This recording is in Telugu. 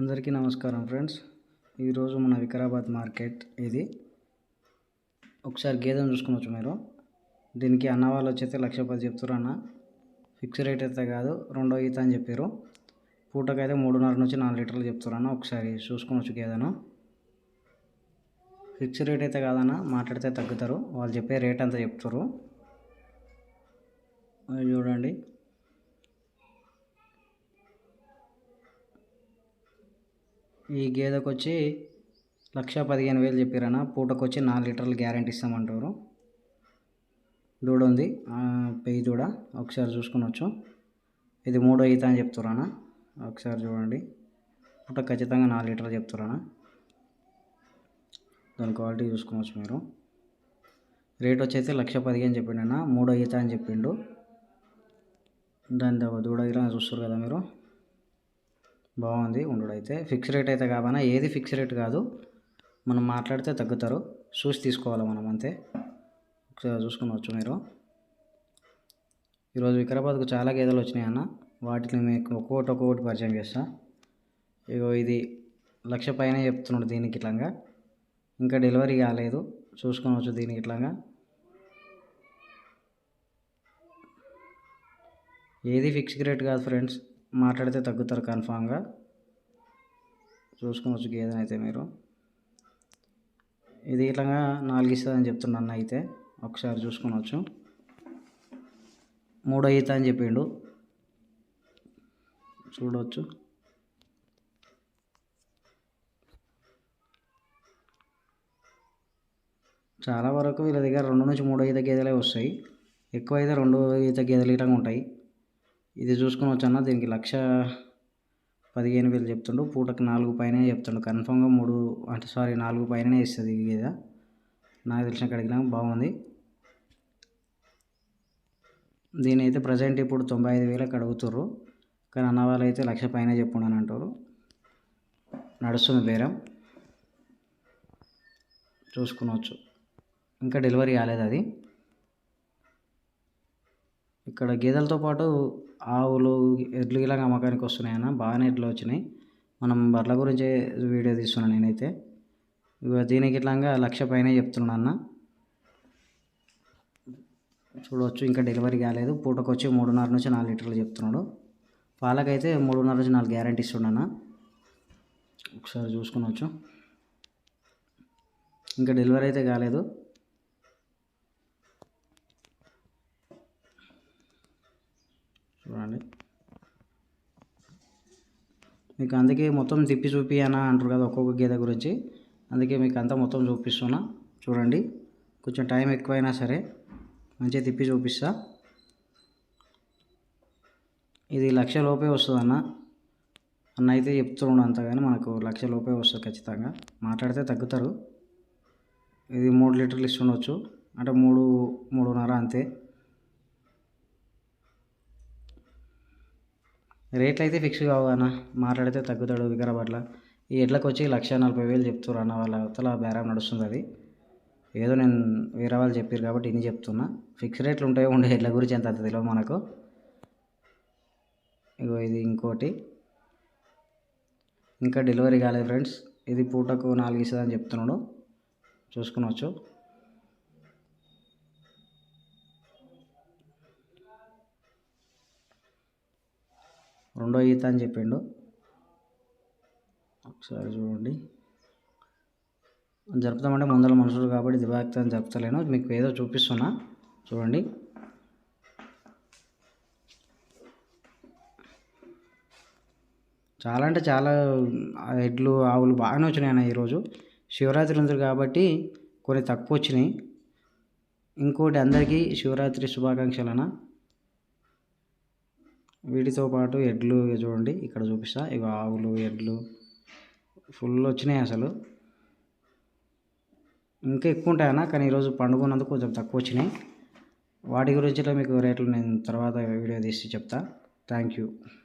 అందరికీ నమస్కారం ఫ్రెండ్స్. ఈరోజు మన వికారాబాద్ మార్కెట్ ఇది. ఒకసారి గేదెను చూసుకోవచ్చు మీరు. దీనికి అన్న వాళ్ళు వచ్చైతే లక్ష పది చెప్తారు అన్న. ఫిక్స్ రేట్ అయితే కాదు రెండో ఈత అని చెప్పారు పూటకైతే మూడున్నర నుంచి నాలుగు లీటర్లు చెప్తారు అన్న. ఒకసారి చూసుకోవచ్చు గేదెను. ఫిక్స్ రేట్ అయితే కాదన్న మాట్లాడితే తగ్గుతారు. వాళ్ళు చెప్పే రేట్ అంతా చెప్తారు చూడండి. ఈ గేదెకు వచ్చి లక్ష పదిహేను వేలు చెప్పారన్న పూటకు వచ్చి నాలుగు లీటర్లు గ్యారంటీ ఇస్తామంటారు. దూడ ఉంది పెయ్యి దూడ ఒకసారి చూసుకునొచ్చు ఇది మూడో ఈత అని చెప్తారన్న ఒకసారి చూడండి. పూట ఖచ్చితంగా నాలుగు లీటర్లు చెప్తారన్న దాని క్వాలిటీ చూసుకోవచ్చు మీరు. రేట్ వచ్చైతే లక్ష పదిహేను చెప్పిండన్న మూడో ఈత అని చెప్పిండు. దాని దూడ ఇలా చూస్తారు కదా మీరు. బాగుంది ఉండడైతే ఫిక్స్ రేట్ అయితే కావనా ఏది ఫిక్స్ రేట్ కాదు. మనం మాట్లాడితే తగ్గుతారు. చూసి తీసుకోవాలి మనం అంతే. ఒకసారి చూసుకునవచ్చు మీరు. ఈరోజు వికారాబాద్కు చాలా గేదెలు వచ్చినాయి అన్న. వాటిని మీకు ఒక్కొక్కటి ఒక్కొక్కటి పరిచయం చేస్తా. ఇగో ఇది లక్ష పైన చెప్తున్నాడు దీనికి ఇట్లాగా. ఇంకా డెలివరీ కాలేదు. చూసుకోవచ్చు దీనికి ఇట్లాగా. ఏది ఫిక్స్ రేట్ కాదు ఫ్రెండ్స్ మాట్లాడితే తగ్గుతారు కన్ఫామ్గా. చూసుకోవచ్చు గేదెని అయితే మీరు. ఇది ఇట్లాగా నాలుగు ఇస్తుందని చెప్తున్నాను అన్న అయితే. ఒకసారి చూసుకోవచ్చు మూడో ఈత అని చెప్పిండు. చూడవచ్చు చాలా వరకు వీళ్ళ దగ్గర రెండు నుంచి మూడు ఈత గేదెలే వస్తాయి. ఎక్కువ అయితే రెండు ఈత గేదెలు ఇట్లా ఉంటాయి. ఇది చూసుకుని వచ్చాను? దీనికి లక్ష పదిహేను వేలు చెప్తుండు. పూటకు నాలుగు పైన చెప్తుండు. కన్ఫామ్గా మూడు అంటే సారీ నాలుగు పైననే ఇస్తుంది ఈ గేదె. నాకు తెలిసిన కడిగినా బాగుంది. దీని అయితే ప్రజెంట్ ఇప్పుడు తొంభై ఐదు వేలకు అడుగుతుర్రు. కానీ అన్న వాళ్ళు అయితే లక్ష పైన చెప్పుండు అని అంటారు నడుస్తుంది బేరం. చూసుకునవచ్చు ఇంకా డెలివరీ కాలేదు అది. ఇక్కడ గేదెలతో పాటు ఆవులు ఎడ్లు ఇలా అమ్మకానికి వస్తున్నాయన్న బాగానే ఎడ్లు వచ్చినాయి. మనం బర్ల గురించే వీడియో తీస్తున్నాను నేనైతే. దీనికి ఇట్లాగా లక్ష పైన చెప్తున్నాను అన్న. చూడవచ్చు ఇంకా డెలివరీ కాలేదు. పూటకు వచ్చి మూడున్నర నుంచి నాలుగు లీటర్లు చెప్తున్నాడు. పాలకైతే మూడున్నర నుంచి నాలుగు గ్యారంటీ ఇస్తున్నాను ఒకసారి చూసుకునవచ్చు ఇంకా డెలివరీ అయితే కాలేదు చూడండి మీకు అందుకే మొత్తం తిప్పి చూపి అన్న అంటారు కదా ఒక్కొక్క గీత గురించి. అందుకే మీకు అంతా మొత్తం చూపిస్తున్నా. చూడండి. కొంచెం టైం ఎక్కువైనా సరే మంచిగా తిప్పి చూపిస్తా. ఇది లక్ష లోపే వస్తుంది అన్న. అన్న అయితే చెప్తున్నాడు అంత కానీ మనకు లక్ష లోపే వస్తుంది ఖచ్చితంగా. మాట్లాడితే తగ్గుతారు. ఇది మూడు లీటర్లు ఇస్తుండొచ్చు. అంటే మూడు మూడున్నర అంతే. రేట్లు అయితే ఫిక్స్ కావు అన్న. మాట్లాడితే తగ్గుతాడు వికారాబాద్లో ఈ ఎడ్లకు వచ్చి లక్ష నలభై వేలు చెప్తారు అన్న వాళ్ళ అవతల బేరం నడుస్తుంది అది. ఏదో నేను వేరే వాళ్ళు చెప్పారు కాబట్టి ఇన్ని చెప్తున్నా. ఫిక్స్ రేట్లు ఉంటాయో ఉండే ఎడ్ల గురించి ఎంత తెలియదు మనకు. ఇగో ఇది ఇంకోటి. ఇంకా డెలివరీ కాలేదు ఫ్రెండ్స్ ఇది పూటకు నాలుగు ఇస్తుందని చెప్తున్నాడు. చూసుకునవచ్చు రెండో ఈత అని చెప్పిండు. ఒకసారి చూడండి. జరుపుతామంటే ముందర మనుషులు కాబట్టి దివాక్తం జరుపుతలేను. మీకు ఏదో చూపిస్తున్నా. చూడండి. చాలా అంటే చాలా ఎడ్లు ఆవులు బాగానే వచ్చినాయి అన్న ఈరోజు. శివరాత్రి ఉంది కాబట్టి కొన్ని తక్కువ వచ్చినాయి. ఇంకోటి అందరికీ శివరాత్రి శుభాకాంక్షలు అన్న. వీటితో పాటు ఎడ్లు చూడండి. ఇక్కడ చూపిస్తా. ఇక ఆవులు ఎడ్లు ఫుల్ వచ్చినాయి అసలు. ఇంకా ఎక్కువ ఉంటాయన్నా కానీ ఈరోజు పండుగ ఉన్నందుకు కొంచెం తక్కువ వచ్చినాయి. వాటి గురించి మీకు రేట్లు నేను తర్వాత వీడియో తీసి చెప్తా. Thank you